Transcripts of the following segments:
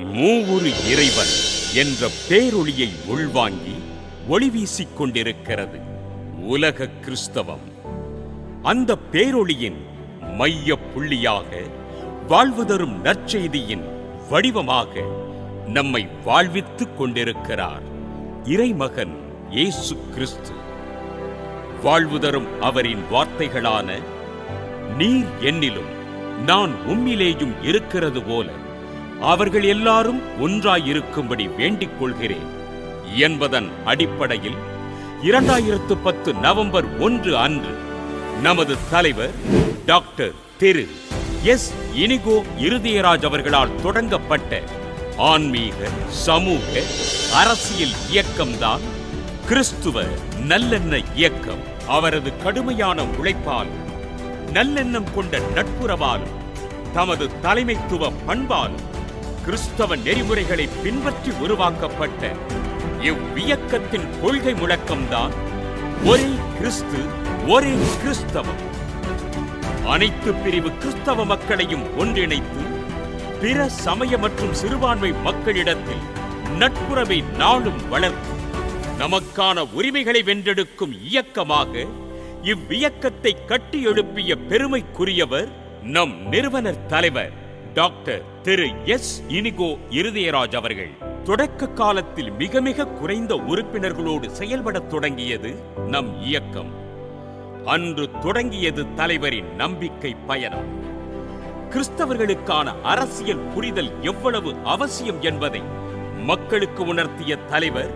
மூவுரு இறைவன் என்ற பேரொளியை உள்வாங்கி ஒளி வீசிக் கொண்டிருக்கிறது உலக கிறிஸ்தவம். அந்த பேரொளியின் மைய புள்ளியாக வாழ்வுதரும் நற்செய்தியின் வடிவமாக நம்மை வாழ்வித்துக் கொண்டிருக்கிறார் இறைமகன் இயேசு கிறிஸ்து. வாழ்வுதரும் அவரின் வார்த்தைகளான நீர் என்னிலும் நான் உம்மிலேயும் இருக்கிறது போல அவர்கள் எல்லாரும் ஒன்றாயிருக்கும்படி வேண்டிக் கொள்கிறேன் என்பதன் அடிப்படையில் இரண்டாயிரத்து பத்து நவம்பர் ஒன்று அன்று நமது தலைவர் டாக்டர் திரு எஸ் இனிகோ இருதயராஜ் அவர்களால் தொடங்கப்பட்ட ஆன்மீக சமூக அரசியல் இயக்கம்தான் கிறிஸ்துவ நல்லெண்ண இயக்கம். அவரது கடுமையான உழைப்பால் நல்லெண்ணம் கொண்ட நட்புறவாலும் தமது தலைமைத்துவ பண்பாலும் கிறிஸ்தவ நெறிமுறைகளை பின்பற்றி உருவாக்கப்பட்ட இவ்வியக்கத்தின் கொள்கை முழக்கம்தான் ஒரே கிறிஸ்து ஒரே கிறிஸ்தவம். அனைத்து பிரிவு கிறிஸ்தவ மக்களையும் ஒன்றிணைத்து பிற சமய மற்றும் சிறுபான்மை மக்களிடத்தில் நட்புறவை நாளும் வளர்த்து நமக்கான உரிமைகளை வென்றெடுக்கும் இயக்கமாக இவ்வியக்கத்தை கட்டி எழுப்பிய பெருமைக்குரியவர் நம் நிறுவனர் தலைவர் டாக்டர் திரு எஸ் இனிகோ இருதயராஜ் அவர்கள். தொடக்க காலத்தில் மிக மிக குறைந்த உறுப்பினர்களோடு செயல்படத் தொடங்கியது நம் இயக்கம். அன்று தொடங்கியது தலைவரின் நம்பிக்கை பயணம். கிறிஸ்தவர்களுக்கான அரசியல் புரிதல் எவ்வளவு அவசியம் என்பதை மக்களுக்கு உணர்த்திய தலைவர்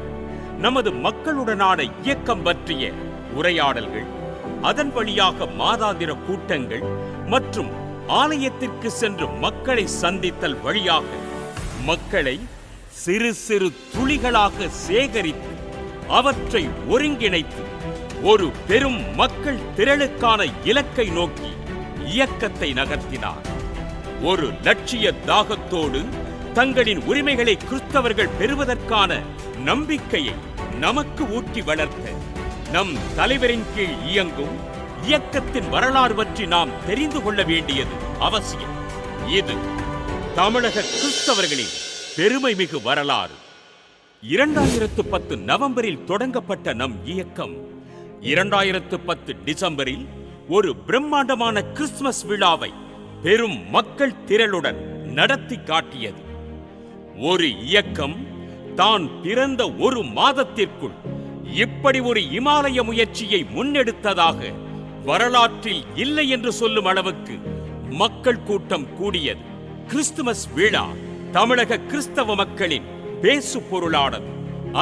நமது மக்களுடனான இயக்கம் பற்றிய உரையாடல்கள் அதன் வழியாக மாதாந்திர கூட்டங்கள் மற்றும் ஆலயத்திற்கு சென்று மக்களை சந்தித்தல் வழியாக மக்களை சிறு சிறு துளிகளாக சேகரித்து அவற்றை ஒருங்கிணைத்து ஒரு பெரும் மக்கள் திரளுக்கான இலக்கை நோக்கி இயக்கத்தை நகர்த்தினார். ஒரு லட்சிய தாகத்தோடு தங்களின் உரிமைகளை கிறிஸ்தவர்கள் பெறுவதற்கான நம்பிக்கையை நமக்கு ஊட்டி வளர்த்த நம் தலைவரின் கீழ் இயங்கும் இயக்கத்தின் வரலாறு பற்றி நாம் தெரிந்து கொள்ள வேண்டியது அவசியம். இது தமிழக கிறிஸ்தவர்களின் பெருமை மிகு வரலாறு. இரண்டாயிரத்து பத்து நவம்பரில் தொடங்கப்பட்ட நம் இயக்கம் இரண்டாயிரத்து பத்து டிசம்பரில் ஒரு பிரம்மாண்டமான கிறிஸ்துமஸ் விழாவை பெரும் மக்கள் திரளுடன் நடத்தி காட்டியது. ஒரு இயக்கம் தான் பிறந்த ஒரு மாதத்திற்குள் இப்படி ஒரு இமாலய முயற்சியை முன்னெடுத்ததாக வரலாற்றில் இல்லை என்று சொல்லும் அளவுக்கு மக்கள் கூட்டம் கூடியது. கிறிஸ்துமஸ் விழா தமிழக கிறிஸ்தவ மக்களின் பேசு பொருளானது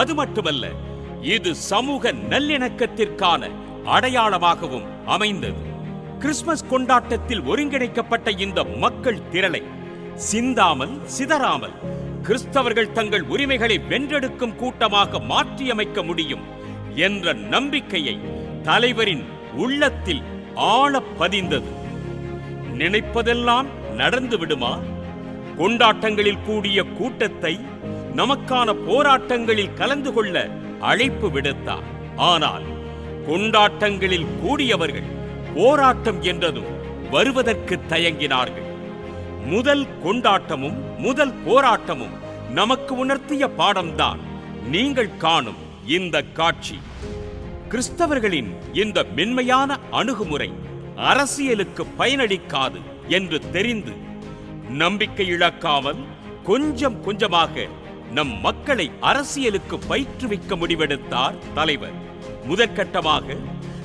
அது மட்டுமல்ல இது சமூக நல்லிணக்கத்திற்கான அடையாளமாகவும் அமைந்தது. கிறிஸ்துமஸ் கொண்டாட்டத்தில் ஒருங்கிணைக்கப்பட்ட இந்த மக்கள் திரளை சிந்தாமல் சிதறாமல் கிறிஸ்தவர்கள் தங்கள் உரிமைகளை வென்றெடுக்கும் கூட்டமாக மாற்றியமைக்க முடியும் என்ற நம்பிக்கையை தலைவரின் உள்ளத்தில் ஆழப் பதிந்தது. நினைப்பதெல்லாம் நடந்து விடுமா? கொண்டாட்டங்களில் கூடிய கூட்டத்தை நமக்கான போராட்டங்களில் கலந்து கொள்ள அழைப்பு விடுத்தார் ஆனால் கொண்டாட்டங்களில் கூடியவர்கள் போராட்டம் என்றதும் வருவதற்கு தயங்கினார்கள். முதல் கொண்டாட்டமும் முதல் போராட்டமும் நமக்கு உணர்த்திய பாடம்தான் நீங்கள் காணும் இந்த காட்சி. கிறிஸ்தவர்களின் இந்த மென்மையான அணுகுமுறை அரசியலுக்கு பயனளிக்காது என்று தெரிந்து நம்பிக்கை இழக்காமல் கொஞ்சம் கொஞ்சமாக நம் மக்களை அரசியலுக்கு பயிற்றுவிக்க முடிவெடுத்தார் தலைவர். முதற்கட்டமாக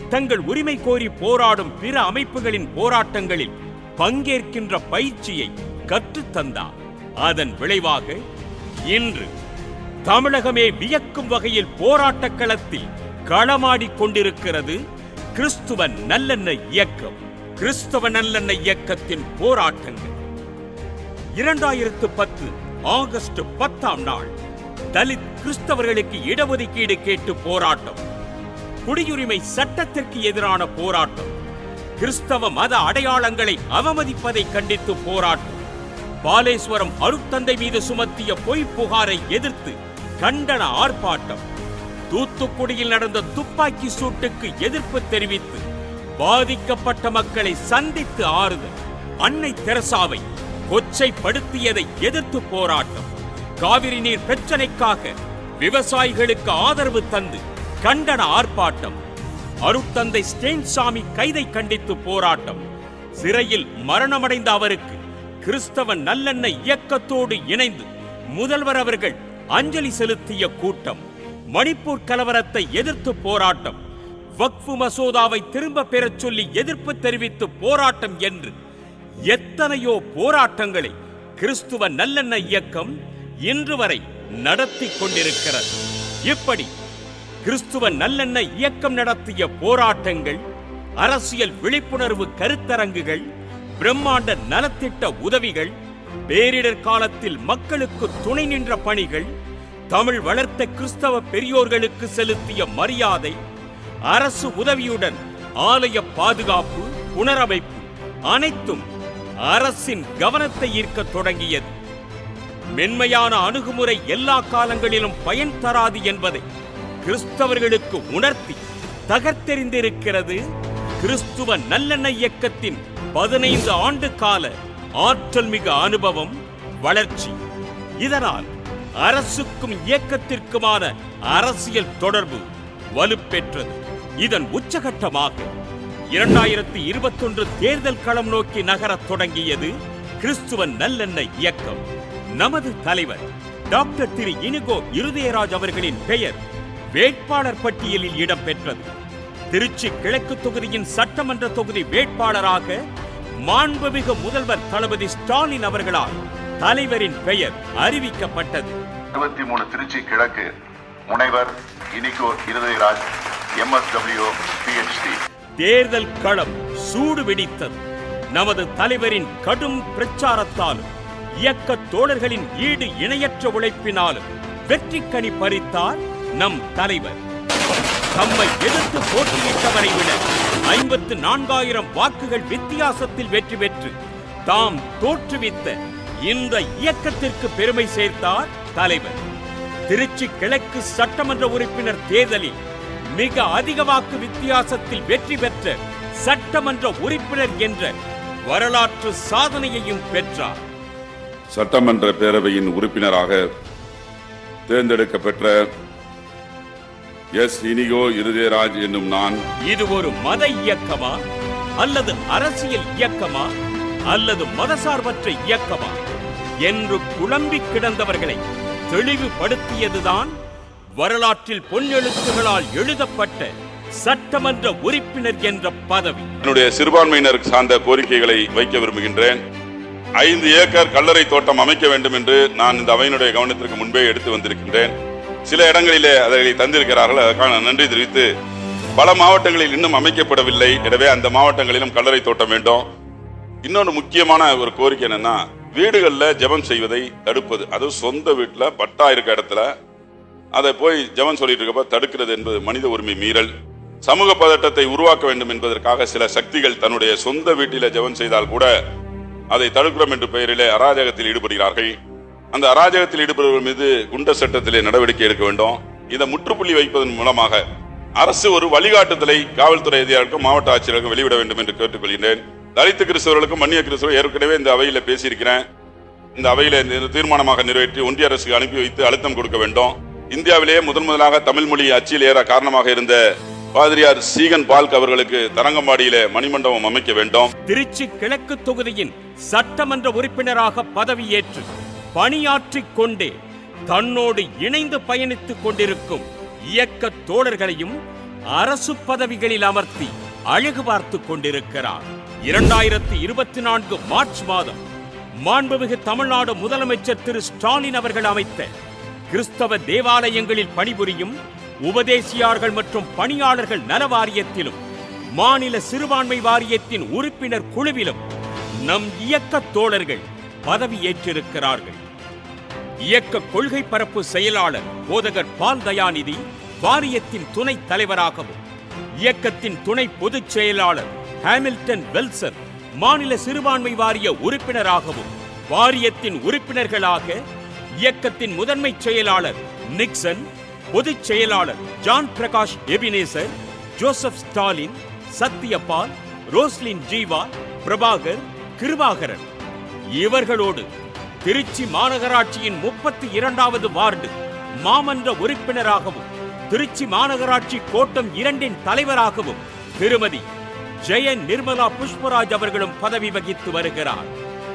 தங்கள் உரிமை கோரி போராடும் பிற அமைப்புகளின் போராட்டங்களில் பங்கேற்கின்ற பயிற்சியை கற்றுத்தந்தார். அதன் விளைவாக இன்று தமிழகமே வியக்கும் வகையில் போராட்டக் களத்தில் களமாடிக் கொண்டிருக்கிறது கிறிஸ்துவ நல்லெண்ண இயக்கம். கிறிஸ்தவ நல்லெண்ண இயக்கத்தின் போராட்டங்கள். இரண்டாயிரத்து பத்து ஆகஸ்ட் பத்தாம் நாள் தலித் கிறிஸ்தவர்களுக்கு இடஒதுக்கீடு கேட்டு போராட்டம். குடியுரிமை சட்டத்திற்கு எதிரான போராட்டம். கிறிஸ்தவ மத அடையாளங்களை அவமதிப்பதை கண்டித்து போராட்டம். பாலேஸ்வரம் அருட்தந்தை மீது சுமத்திய பொய் புகாரை எதிர்த்து கண்டன ஆர்ப்பாட்டம். தூத்துக்குடியில் நடந்த துப்பாக்கி சூட்டுக்கு எதிர்ப்பு தெரிவித்து பாதிக்கப்பட்ட மக்களை சந்தித்து ஆறுதல். அன்னை தெரசாவை கொச்சைப்படுத்தியதை எதிர்த்து போராட்டம். காவிரி நீர் பிரச்சனைக்காக விவசாயிகளுக்கு ஆதரவு தந்து கண்டன ஆர்ப்பாட்டம். அருட்தந்தை ஸ்டேன்சாமி கைதை கண்டித்து போராட்டம். சிறையில் மரணமடைந்த அவருக்கு கிறிஸ்தவ நல்லெண்ண இயக்கத்தோடு இணைந்து முதல்வர் அவர்கள் அஞ்சலி செலுத்திய கூட்டம். மணிப்பூர் கலவரத்தை எதிர்த்து போராட்டம். வக்ஃபு மசோதாவை திரும்ப பெறச் சொல்லி எதிர்ப்பு தெரிவித்து போராட்டம் என்று. எத்தனையோ போராட்டங்களை கிறிஸ்துவ நல்லெண்ண இயக்கம் இன்று வரை நடத்தி கொண்டிருக்கிறது. இப்படி கிறிஸ்துவ நல்லெண்ண இயக்கம் நடத்திய போராட்டங்கள் அரசியல் விழிப்புணர்வு கருத்தரங்குகள் பிரம்மாண்ட நலத்திட்ட உதவிகள் பேரிடர் காலத்தில் மக்களுக்கு துணை நின்ற பணிகள் தமிழ் வளர்த்த கிறிஸ்தவ பெரியோர்களுக்கு செலுத்திய மரியாதை அரசு உதவியுடன் ஆலய பாதுகாப்பு புனரமைப்பு அனைத்தும் அரசின் கவனத்தை ஈர்க்கத் தொடங்கியது. மென்மையான அணுகுமுறை எல்லா காலங்களிலும் பயன் தராது என்பதை கிறிஸ்தவர்களுக்கு உணர்த்தி தகர்த்தெறிந்திருக்கிறது கிறிஸ்துவ நல்லெண்ணெய் இயக்கத்தின் பதினைந்து ஆண்டு கால ஆற்றல் மிகு அனுபவம் வளர்ச்சி. இதனால் அரசுக்கும் இயக்கத்திற்குமான அரசியல் தொடர்பு வலுப்பெற்றது. இதன் உச்சகட்டமாக இரண்டாயிரத்தி இருபத்தொன்று தேர்தல் களம் நோக்கி நகரத் தொடங்கியது கிறிஸ்துவ நல்லெண்ண இயக்கம். நமது தலைவர் டாக்டர் திரு இனிகோ இருதயராஜ் அவர்களின் பெயர் வேட்பாளர் பட்டியலில் இடம்பெற்றது. திருச்சி கிழக்கு தொகுதியின் சட்டமன்ற தொகுதி வேட்பாளராக மாண்புமிகு முதல்வர் தளபதி ஸ்டாலின் அவர்களால் தலைவரின் பெயர் அறிவிக்கப்பட்டது. இருபத்தி மூணு திருச்சி கிழக்கு முனைவர் இனிகோ இருதயராஜ் எம்எஸ்டபிள்யூ பிஹெச்டி தேர்தல் களம் சூடு வெடித்தது. நமது தலைவரின் கடும் பிரச்சாரத்தாலும் இயக்க தோழர்களின் ஈடு இணையற்ற உழைப்பினாலும் வெற்றி கனி பறித்தார் நம் தலைவர். தம்மை எதிர்த்து போட்டியிட்டவரை விட ஐம்பத்து நான்காயிரம் வாக்குகள் வித்தியாசத்தில் வெற்றி பெற்று தாம் தோற்றுவித்த இந்த இயக்கத்திற்கு பெருமை சேர்த்தார் தலைவர். திருச்சி கிழக்கு சட்டமன்ற உறுப்பினர் தேர்தலில் மிக அதிக வாக்கு வித்தியாசத்தில் வெற்றி பெற்ற சட்டமன்ற உறுப்பினர் என்ற வரலாற்று சாதனையையும் பெற்றார். சட்டமன்ற பேரவையின் உறுப்பினராக தேர்ந்தெடுக்கப்பெற்ற எஸ். இனிகோ இருதயராஜ் என்னும் நான் இது ஒரு மத இயக்கமா அல்லது அரசியல் இயக்கமா? அல்லது மதசார்பற்ற இயக்கமா? என்று குழம்பி கிடந்தவர்களை தெளிவுபடுத்தியதுதான் வரலாற்றில் பொன்னெழுத்துகளால் எழுதப்பட்ட சட்டமன்ற உறுப்பினர் என்ற பதவி. என்னுடைய சிறுபான்மையினருக்கு சார்ந்த கோரிக்கைகளை வைக்க விரும்புகின்றேன். ஐந்து ஏக்கர் கல்லறை தோட்டம் அமைக்க வேண்டும் என்று நான் இந்த அவையினுடைய கவனத்திற்கு முன்பே எடுத்து வந்திருக்கின்றேன். சில இடங்களிலே அதை தந்திருக்கிறார்கள். அதற்கான நன்றி தெரிவித்து பல மாவட்டங்களில் இன்னும் அமைக்கப்படவில்லை. எனவே அந்த மாவட்டங்களிலும் கல்லறை தோட்டம் வேண்டும். இன்னொன்று முக்கியமான ஒரு கோரிக்கை என்னன்னா வீடுகளில் ஜெபம் செய்வதை தடுப்பது. அதுவும் சொந்த வீட்டில் பட்டா இருக்க இடத்துல அதை போய் ஜெபம் சொல்லிட்டு இருக்கப்ப தடுக்கிறது என்பது மனித உரிமை மீறல். சமூக பதட்டத்தை உருவாக்க வேண்டும் என்பதற்காக சில சக்திகள் தன்னுடைய சொந்த வீட்டில ஜெபம் செய்தால் கூட அதை தடுக்கிறோம் என்ற பெயரிலே அராஜகத்தில் ஈடுபடுகிறார்கள். அந்த அராஜகத்தில் ஈடுபடுவர்கள் மீது குண்ட சட்டத்திலே நடவடிக்கை எடுக்க வேண்டும். இதை முற்றுப்புள்ளி வைப்பதன் மூலமாக அரசு ஒரு வழிகாட்டுதலை காவல்துறை அதிகாரிக்கும் மாவட்ட ஆட்சியருக்கும் வெளியிட வேண்டும் என்று கேட்டுக்கொள்கிறேன் தலித்து கிறிஸ்தவர்களுக்கும் மன்னிய கிறிஸ்தவர் ஏற்கனவே இந்த அவையில் பேசியிருக்கிறேன். இந்த அவையில் தீர்மானமாக நிறைவேற்றி ஒன்றிய அரசுக்கு அனுப்பி வைத்து அழுத்தம் கொடுக்க வேண்டும். இந்தியாவிலேயே முதன் முதலாக தமிழ் மொழி அச்சில் ஏற காரணமாக இருந்த பாதிரியார் சீகன் பால்க் அவர்களுக்கு தரங்கம்பாடியில மணிமண்டபம் அமைக்க வேண்டும். திருச்சி கிழக்கு தொகுதியின் சட்டமன்ற உறுப்பினராக பதவியேற்று பணியாற்றிக் கொண்டே தன்னோடு இணைந்து பயணித்துக் கொண்டிருக்கும் இயக்க தோழர்களையும் அரசு பதவிகளில் அமர்த்தி அழகு பார்த்து கொண்டிருக்கிறார். இரண்டாயிரத்தி இருபத்தி நான்கு மார்ச் மாதம் மாண்புமிகு தமிழ்நாடு முதலமைச்சர் திரு ஸ்டாலின் அவர்கள் அமைத்த கிறிஸ்தவ தேவாலயங்களில் பணிபுரியும் உபதேசியார்கள் மற்றும் பணியாளர்கள் நல வாரியத்திலும் மாநில சிறுபான்மை வாரியத்தின் உறுப்பினர் குழுவிலும் நம் இயக்க தோழர்கள் பதவியேற்றிருக்கிறார்கள் இயக்க கொள்கை பரப்பு செயலாளர் போதகர் பால் தயாநிதி வாரியத்தின் துணைத் தலைவராகவும் இயக்கத்தின் துணை பொதுச் செயலாளர் ஹாமில்டன் வெல்சர் மாநில சிறுபான்மை வாரிய உறுப்பினராகவும் வாரியத்தின் உறுப்பினர்களாக இயக்கத்தின் முதன்மை செயலாளர் நிக்சன் பொதுச் செயலாளர் John Prakash Ebenezer Joseph Stalin Satyapal Roslin Jeeva Prabhakar Kirubakaran. இவர்களோடு திருச்சி மாநகராட்சியின் முப்பத்தி இரண்டாவது வார்டு மாமன்ற உறுப்பினராகவும் திருச்சி மாநகராட்சி கோட்டம் இரண்டின் தலைவராகவும் திருமதி ஜெயன் நிர்மலா புஷ்பராஜ் அவர்களும் பதவி வகித்து வருகிறார்.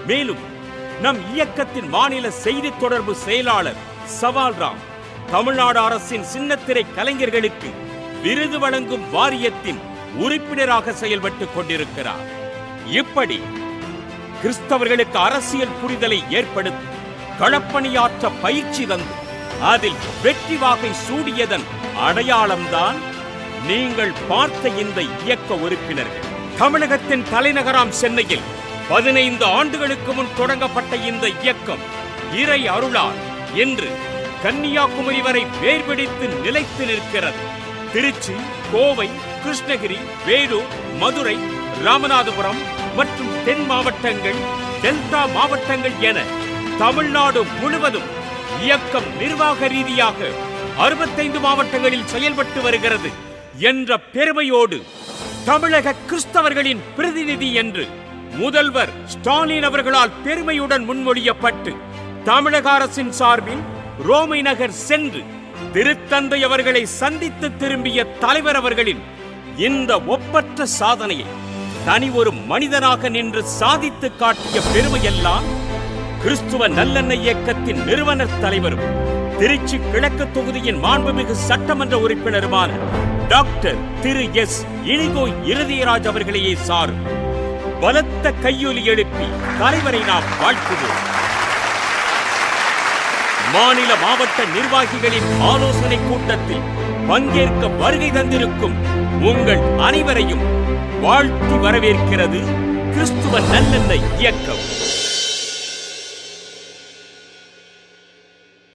மேலும் நம் இயக்கத்தின் மாநில செய்தி தொடர்பு செயலாளர் சவால்ராம் தமிழ்நாடு அரசின் சின்னத்திரை கலைஞர்களுக்கு விருது வழங்கும் வாரியத்தின் உறுப்பினராக செயல்பட்டுக் கொண்டிருக்கிறார். இப்படி கிறிஸ்தவர்களுக்கு அரசியல் புரிதலை ஏற்படுத்தி களப்பணியாற்ற பயிற்சி தந்து அதில் வெற்றி வாகை சூடியதன் அடையாளம்தான் நீங்கள் பார்த்த இந்த இயக்க உறுப்பினர்கள் தமிழகத்தின் தலைநகராம் சென்னையில் பதினைந்து ஆண்டுகளுக்கு முன் தொடங்கப்பட்ட இந்த இயக்கம் இறை அருளால் இன்று கன்னியாகுமரி வரை வேர்பிடித்து நிலைத்து நிற்கிறது. திருச்சி கோவை கிருஷ்ணகிரி வேலூர் மதுரை ராமநாதபுரம் மற்றும் தென் மாவட்டங்கள் டெல்டா மாவட்டங்கள் என தமிழ்நாடு முழுவதும் இயக்கம் நிர்வாக ரீதியாக அறுபத்தைந்து மாவட்டங்களில் செயல்பட்டு வருகிறது. என்ற பெருமையோடு தமிழக கிறிஸ்தவர்களின் பிரதிநிதி என்று முதல்வர் ஸ்டாலின் அவர்களால் பெருமையுடன் முன்மொழியப்பட்டு தமிழக அரசின் சார்பில் ரோமை நகர் சென்று திருத்தந்தை அவர்களை சந்தித்து திரும்பிய தலைவர் அவர்களின் இந்த ஒப்பற்ற சாதனையை தனி ஒரு மனிதனாக நின்று சாதித்து காட்டிய பெருமையெல்லாம் கிறிஸ்துவ நல்லெண்ணெய் இயக்கத்தின் நிறுவனர் தலைவரும் திருச்சி கிழக்கு தொகுதியின் மாண்புமிகு சட்டமன்ற உறுப்பினருமான டாக்டர் திரு எஸ். இனிகோ இருதயராஜ் அவர்களையே சாரும் பலத்த கையொலி எழுப்பி தலைவரை நாம் வாழ்த்துவோம். மாநில மாவட்ட நிர்வாகிகளின் ஆலோசனை கூட்டத்தில் பங்கேற்க வருகை தந்திருக்கும் உங்கள் அனைவரையும் வாழ்த்தி வரவேற்கிறது கிறிஸ்துவ நல்லெண்ணெய் இயக்கம்.